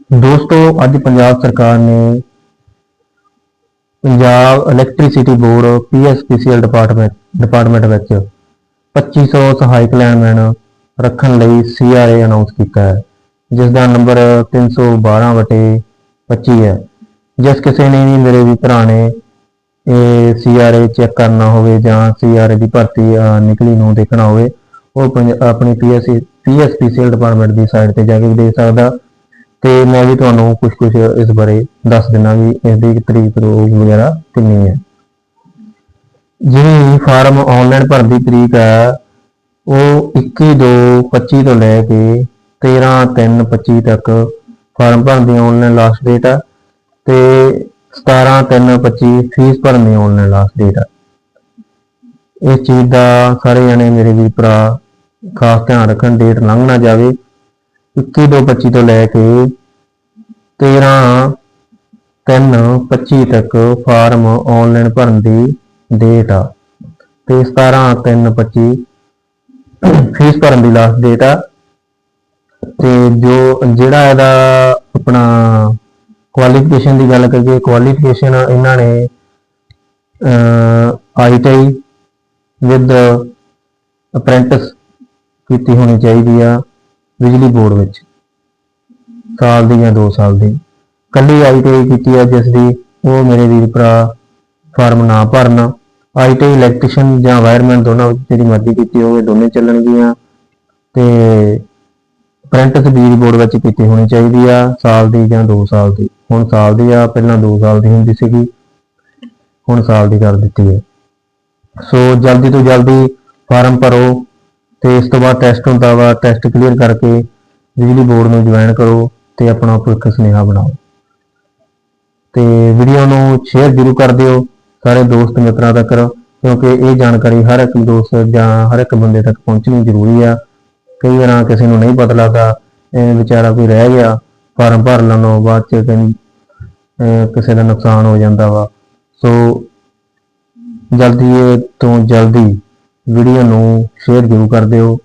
ਦੋਸਤੋ, ਅੱਜ ਪੰਜਾਬ ਸਰਕਾਰ ਨੇ Punjab electricity board PSPCL department department ਵਿੱਚ 2500 ਸਹਾਇਕ ਲਾਈਨਮੈਨ ਰੱਖਣ ਲਈ ਸੀਆਰਏ ਅਨਾਉਂਸ ਕੀਤਾ ਹੈ ਜਿਸ ਦਾ ਨੰਬਰ 312 ਵਟੇ 25 ਹੈ। ਜਿਸ ਕਿਸੇ ਨੇ ਵੀ ਮੇਰੇ ਵੀ ਭਰਾ ਨੇ ਇਹ ਸੀਆਰਏ ਚੈੱਕ ਕਰਨਾ ਹੋਵੇ ਜਾਂ ਸੀਆਰਏ ਦੀ ਭਰਤੀ ਨਿਕਲੀ ਨੂੰ ਦੇਖਣਾ ਹੋਵੇ, ਉਹ ਪੰਜ- ਆਪਣੀ ਪੀਐਸਸੀ ਪੀਐਸਪੀਸੀਐਲ ਡਿਪਾਰਟਮੈਂਟ ਦੀ ਸਾਈਟ ਤੇ ਜਾ ਕੇ ਵੀ ਦੇਖ ਸਕਦਾ। ਤੇ ਮੈਂ ਵੀ ਤੁਹਾਨੂੰ ਕੁਝ ਕੁਝ ਇਸ ਬਾਰੇ ਦੱਸ ਦਿੰਦਾ ਵੀ ਇਸ ਦੀ ਤਰੀਕ ਰੋਜ਼ ਵਗੈਰਾ ਕਿੰਨੀ ਹੈ। ਜਿਹੜੀ ਫਾਰਮ ਆਨਲਾਈਨ ਭਰਨ ਦੀ ਤਰੀਕ ਹੈ, ਉਹ 21 2 25 ਤੋਂ ਲੈ ਕੇ 13 3 25 ਤੱਕ ਫਾਰਮ ਭਰਨ ਦੀ ਆਨਲਾਈਨ ਲਾਸਟ ਡੇਟ ਹੈ ਤੇ 17 3 25 ਫੀਸ ਭਰਨ ਦੀ ਆਨਲਾਈਨ ਲਾਸਟ ਡੇਟ ਹੈ ਇਸ ਚੀਜ਼ ਦਾ ਸਾਰੇ ਜਣੇ ਮੇਰੇ ਵੀ ਭਰਾ ਖਾਸ ਧਿਆਨ ਰੱਖਣ ਡੇਟ ਲੰਘ ਨਾ ਜਾਵੇ। 21 2 25 ਤੋਂ ਲੈ ਕੇ 13 3 25 ਤੱਕ ਫਾਰਮ ਆਨਲਾਈਨ ਭਰਨ ਦੀ ਡੇਟ ਆ। ਤੇ 17 3 25 ਫੀਸ ਭਰਨ ਦੀ ਲਾਸਟ ਡੇਟ ਆ। ਤੇ ਜੋ ਜਿਹੜਾ ਇਹਦਾ ਆਪਣਾ ਕੁਆਲੀਫਿਕੇਸ਼ਨ ਦੀ ਗੱਲ ਕਰੀਏ ਕੁਆਲੀਫਿਕੇਸ਼ਨ ਇਹਨਾਂ ਨੇ ਆਈਟੀਆਈ ਵਿਦ ਅਪ੍ਰੈਂਟਿਸ ਕੀਤੀ ਹੋਣੀ ਚਾਹੀਦੀ ਆ ਬਿਜਲੀ ਬੋਰਡ ਵਿੱਚ। ਸਾਲ ਦੀ ਜਾਂ 2 ਸਾਲ ਦੀ। ਕੱਲੀ ਆਈਟੀਆਈ ਕੀਤੀ ਆ ਜਿਸ ਦੀ ਉਹ ਮੇਰੇ ਵੀਰ ਭਰਾ ਫਾਰਮ ਨਾ ਭਰਨ। ਆਈਟੀਆਈ ਇਲੈਕਟ੍ਰੀਸ਼ੀਅਨ ਜਾਂ ਵਾਇਰਮੈਨ ਦੋਨਾਂ ਵਿੱਚ ਜਿਹੜੀ ਮਰਜ਼ੀ ਕੀਤੀ ਹੋਵੇ ਦੋਨੇ ਚੱਲਣਗੀਆਂ। ਤੇ ਅਪ੍ਰੈਂਟਿਸ ਬਿਜਲੀ ਬੋਰਡ ਵਿੱਚ ਕੀਤੀ ਹੋਣੀ ਚਾਹੀਦੀ ਆ, ਸਾਲ ਦੀ ਜਾਂ 2 ਸਾਲ ਦੀ। ਹੁਣ ਸਾਲ ਦੀ ਆ, ਪਹਿਲਾਂ 2 ਸਾਲ ਦੀ ਹੁੰਦੀ ਸੀਗੀ। ਹੁਣ ਸਾਲ ਦੀ ਕਰ ਦਿੱਤੀ ਹੈ ਸੋ ਜਲਦੀ ਤੋਂ ਜਲਦੀ ਫਾਰਮ ਭਰੋ ਤੇ ਇਸ ਤੋਂ ਬਾਅਦ ਟੈਸਟ ਹੁੰਦਾ ਵਾ ਟੈਸਟ ਕਲੀਅਰ ਕਰਕੇ ਬਿਜਲੀ ਬੋਰਡ ਨੂੰ ਜੁਆਇਨ ਕਰੋ। ਤੇ ਆਪਣਾ ਭਵਿੱਖ ਸੁਨੇਹਾ ਬਣਾਓ। ਤੇ ਵੀਡੀਓ ਨੂੰ ਸ਼ੇਅਰ ਜ਼ਰੂਰ ਕਰ ਦਿਓ, ਸਾਰੇ ਦੋਸਤ ਮਿੱਤਰਾਂ ਤੱਕ, ਕਿਉਂਕਿ ਇਹ ਜਾਣਕਾਰੀ ਹਰ ਇੱਕ ਦੋਸਤ ਜਾਂ ਹਰ ਇੱਕ ਬੰਦੇ ਤੱਕ ਪਹੁੰਚਣੀ ਜ਼ਰੂਰੀ ਆ। ਕਈ ਵਾਰ ਕਿਸੇ ਨੂੰ ਨਹੀਂ ਪਤਾ ਲੱਗਦਾ, ਇਹ ਵਿਚਾਰਾ ਕੋਈ ਰਹਿ ਗਿਆ ਫਾਰਮ ਭਰ ਲੈਣੋਂ ਬਾਅਦ ਚ ਕਈ ਕਿਸੇ ਦਾ ਨੁਕਸਾਨ ਹੋ ਜਾਂਦਾ ਵਾ। ਸੋ, ਜਲਦੀ ਤੋਂ ਜਲਦੀ ਵੀਡੀਓ ਨੂੰ ਸ਼ੇਅਰ ਜ਼ਰੂਰ ਕਰ ਦਿਓ।